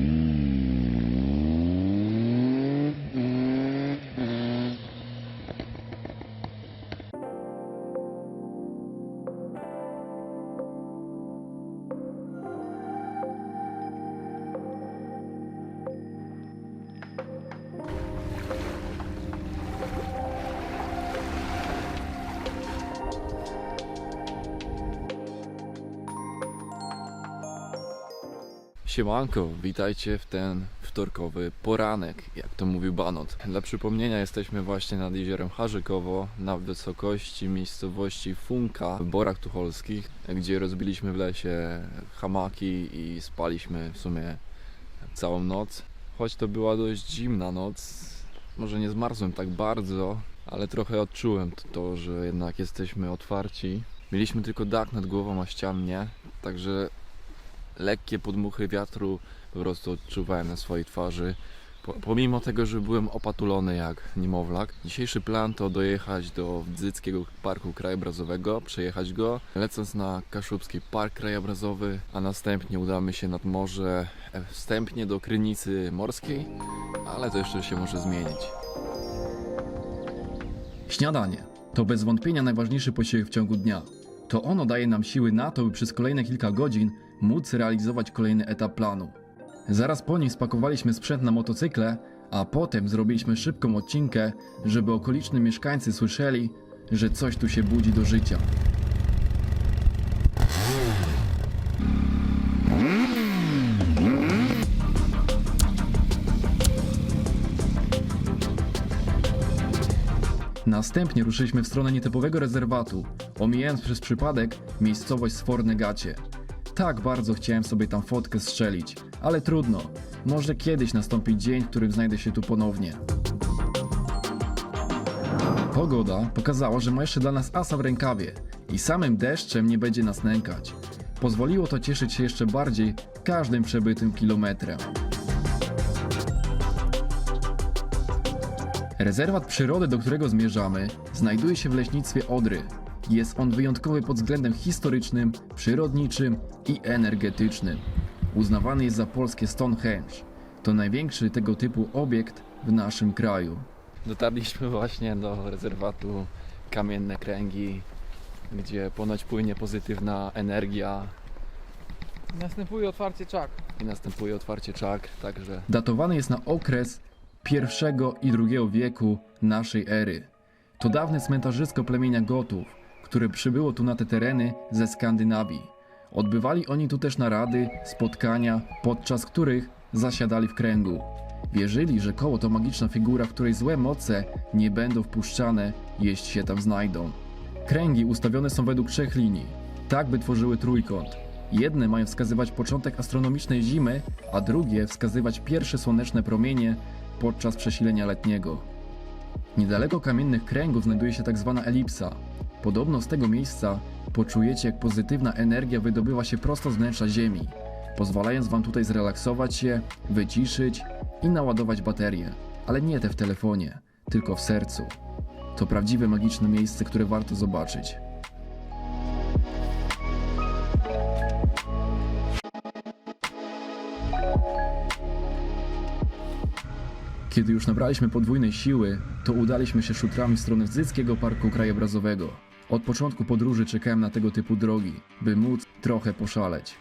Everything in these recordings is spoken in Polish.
Mm. Siemanko, witajcie w ten wtorkowy poranek, jak to mówił Banot. Dla przypomnienia jesteśmy właśnie nad jeziorem Harzykowo na wysokości miejscowości Funka w Borach Tucholskich, gdzie rozbiliśmy w lesie hamaki i spaliśmy w sumie całą noc. Choć to była dość zimna noc, może nie zmarzłem tak bardzo, ale trochę odczułem to- że jednak jesteśmy otwarci. Mieliśmy tylko dach nad głową, a ścian nie, także lekkie podmuchy wiatru po prostu odczuwałem na swojej twarzy. Po, pomimo tego, że byłem opatulony jak niemowlak. Dzisiejszy plan to dojechać do Dzyckiego Parku Krajobrazowego, przejechać go, lecąc na Kaszubski Park Krajobrazowy, a następnie udamy się nad morze, e, wstępnie do Krynicy Morskiej, ale to jeszcze się może zmienić. Śniadanie to bez wątpienia najważniejszy posiłek w ciągu dnia. To ono daje nam siły na to, by przez kolejne kilka godzin móc realizować kolejny etap planu. Zaraz po nim spakowaliśmy sprzęt na motocykle, a potem zrobiliśmy szybką odcinkę, żeby okoliczni mieszkańcy słyszeli, że coś tu się budzi do życia. Następnie ruszyliśmy w stronę nietypowego rezerwatu, omijając przez przypadek miejscowość Sforne Gacie. Tak bardzo chciałem sobie tam fotkę strzelić, ale trudno. Może kiedyś nastąpi dzień, w którym znajdę się tu ponownie. Pogoda pokazała, że ma jeszcze dla nas asa w rękawie i samym deszczem nie będzie nas nękać. Pozwoliło to cieszyć się jeszcze bardziej każdym przebytym kilometrem. Rezerwat przyrody, do którego zmierzamy, znajduje się w leśnictwie Odry. Jest on wyjątkowy pod względem historycznym, przyrodniczym i energetycznym. Uznawany jest za polskie Stonehenge. To największy tego typu obiekt w naszym kraju. Dotarliśmy właśnie do rezerwatu Kamienne Kręgi, gdzie ponoć płynie pozytywna energia Następuje otwarcie czak. i następuje otwarcie czakr, także Datowany jest na okres I i II wieku naszej ery. To dawne cmentarzysko plemienia Gotów, które przybyło tu na te tereny ze Skandynawii. Odbywali oni tu też narady, spotkania, podczas których zasiadali w kręgu. Wierzyli, że koło to magiczna figura, w której złe moce nie będą wpuszczane, jeśli się tam znajdą. Kręgi ustawione są według trzech linii, tak by tworzyły trójkąt. Jedne mają wskazywać początek astronomicznej zimy, a drugie wskazywać pierwsze słoneczne promienie podczas przesilenia letniego. Niedaleko kamiennych kręgów znajduje się tak zwana elipsa. Podobno z tego miejsca poczujecie, jak pozytywna energia wydobywa się prosto z wnętrza Ziemi, pozwalając Wam tutaj zrelaksować się, wyciszyć i naładować baterie. Ale nie te w telefonie, tylko w sercu. To prawdziwe magiczne miejsce, które warto zobaczyć. Kiedy już nabraliśmy podwójnej siły, to udaliśmy się szutrami w stronę Zyckiego Parku Krajobrazowego. Od początku podróży czekałem na tego typu drogi, by móc trochę poszaleć.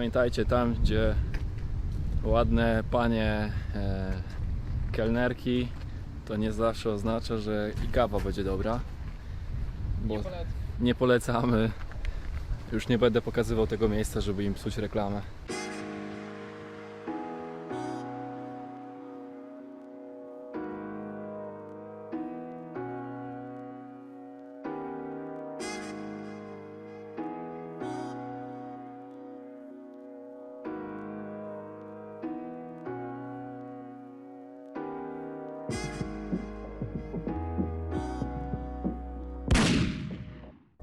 Pamiętajcie, tam gdzie ładne panie e, kelnerki, to nie zawsze oznacza, że i kawa będzie dobra. Bo Nie polecam. nie polecamy. Już nie będę pokazywał tego miejsca, żeby im psuć reklamę.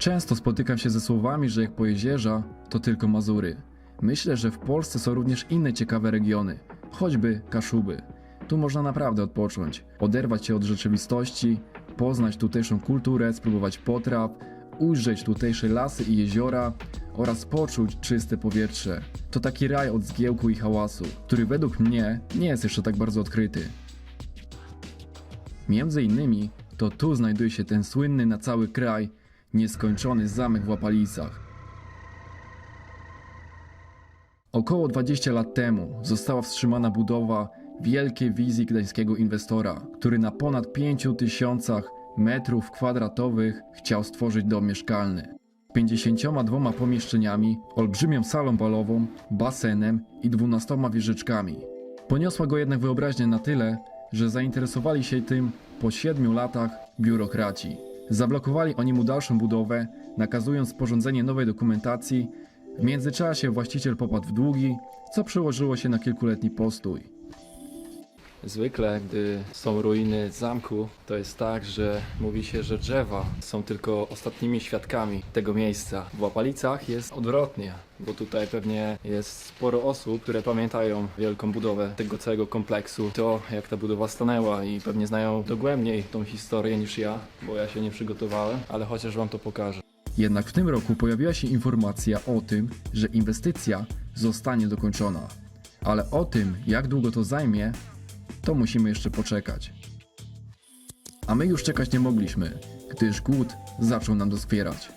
Często spotykam się ze słowami, że jak po jeziorza, to tylko Mazury. Myślę, że w Polsce są również inne ciekawe regiony, choćby Kaszuby. Tu można naprawdę odpocząć, oderwać się od rzeczywistości, poznać tutejszą kulturę, spróbować potraw, ujrzeć tutejsze lasy i jeziora oraz poczuć czyste powietrze. To taki raj od zgiełku i hałasu, który według mnie nie jest jeszcze tak bardzo odkryty. Między innymi to tu znajduje się ten słynny na cały kraj nieskończony zamek w Łapalicach. Około 20 lat temu została wstrzymana budowa wielkiej wizji gdańskiego inwestora, który na ponad 5 tysiącach metrów kwadratowych chciał stworzyć dom mieszkalny. 52 pomieszczeniami, olbrzymią salą balową, basenem i 12 wieżyczkami. Poniosła go jednak wyobraźnia na tyle, że zainteresowali się tym po 7 latach biurokraci. Zablokowali oni mu dalszą budowę, nakazując sporządzenie nowej dokumentacji. W międzyczasie właściciel popadł w długi, co przełożyło się na kilkuletni postój. Zwykle, gdy są ruiny zamku, to jest tak, że mówi się, że drzewa są tylko ostatnimi świadkami tego miejsca. W Łapalicach jest odwrotnie, bo tutaj pewnie jest sporo osób, które pamiętają wielką budowę tego całego kompleksu, to jak ta budowa stanęła i pewnie znają dogłębniej tą historię niż ja, bo ja się nie przygotowałem, ale chociaż wam to pokażę. Jednak w tym roku pojawiła się informacja o tym, że inwestycja zostanie dokończona. Ale o tym, jak długo to zajmie, to musimy jeszcze poczekać. A my już czekać nie mogliśmy, gdyż głód zaczął nam doskwierać.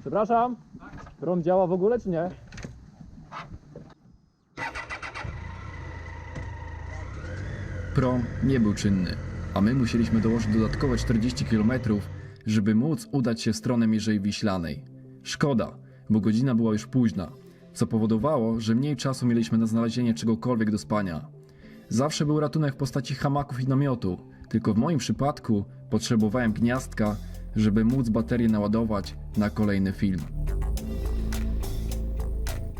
Przepraszam, prąd działa w ogóle czy nie? Prom nie był czynny, a my musieliśmy dołożyć dodatkowe 40 km, żeby móc udać się w stronę Mierzei Wiślanej. Szkoda, bo godzina była już późna, co powodowało, że mniej czasu mieliśmy na znalezienie czegokolwiek do spania. Zawsze był ratunek w postaci hamaków i namiotu, tylko w moim przypadku potrzebowałem gniazdka, żeby móc baterię naładować na kolejny film.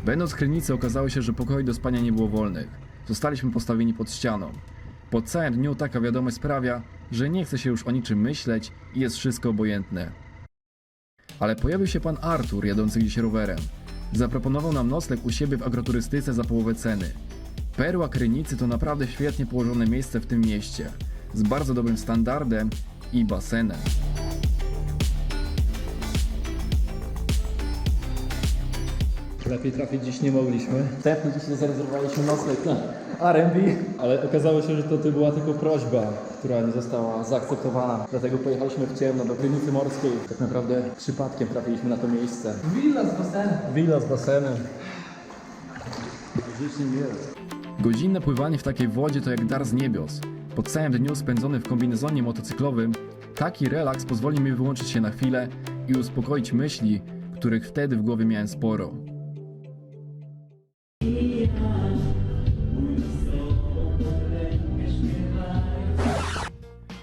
Będąc w Krynicy okazało się, że pokoi do spania nie było wolnych. Zostaliśmy postawieni pod ścianą. Po całym dniu taka wiadomość sprawia, że nie chce się już o niczym myśleć i jest wszystko obojętne. Ale pojawił się pan Artur jadący gdzieś rowerem. Zaproponował nam nocleg u siebie w agroturystyce za połowę ceny. Perła Krynicy to naprawdę świetnie położone miejsce w tym mieście, z bardzo dobrym standardem i basenem. Lepiej trafić dziś nie mogliśmy. Wstępnie dzisiaj zarezerwowaliśmy nocleg na R&B, ale okazało się, że to ty była tylko prośba, która nie została zaakceptowana. Dlatego pojechaliśmy w ciemno do Krynicy Morskiej. Tak naprawdę przypadkiem trafiliśmy na to miejsce. Willa z basenem. Willa z basenem. Godzinne pływanie w takiej wodzie to jak dar z niebios. Po całym dniu spędzony w kombinezonie motocyklowym, taki relaks pozwoli mi wyłączyć się na chwilę i uspokoić myśli, których wtedy w głowie miałem sporo.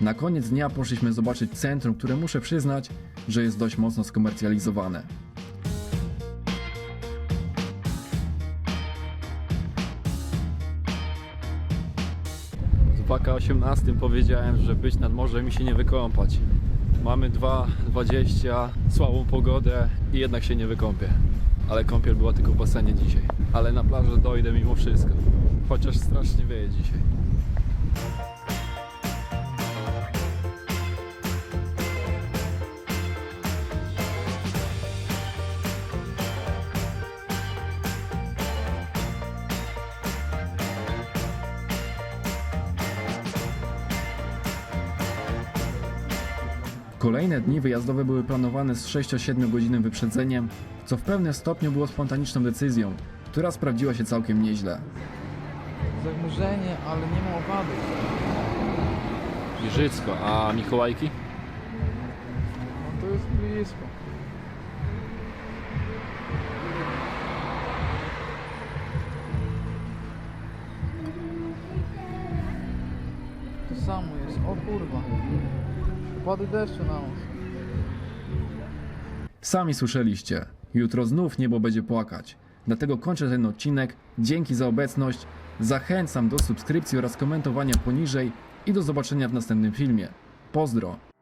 Na koniec dnia poszliśmy zobaczyć centrum, które muszę przyznać, że jest dość mocno skomercjalizowane. W 2K18 powiedziałem, że być nad morzem i się nie wykąpać. Mamy 2,20, słabą pogodę i jednak się nie wykąpię. Ale kąpiel była tylko w basenie dzisiaj. Ale na plażę dojdę mimo wszystko. Chociaż strasznie wieje dzisiaj. Kolejne dni wyjazdowe były planowane z 6-7 godzinnym wyprzedzeniem, co w pewnym stopniu było spontaniczną decyzją, która sprawdziła się całkiem nieźle. Zanurzenie, ale nie ma owadów. Giżycko, a Mikołajki? No to jest blisko. samo jest. O kurwa. Opady deszczu na nas. Sami słyszeliście, jutro znów niebo będzie płakać. Dlatego kończę ten odcinek. Dzięki za obecność. Zachęcam do subskrypcji oraz komentowania poniżej i do zobaczenia w następnym filmie. Pozdro!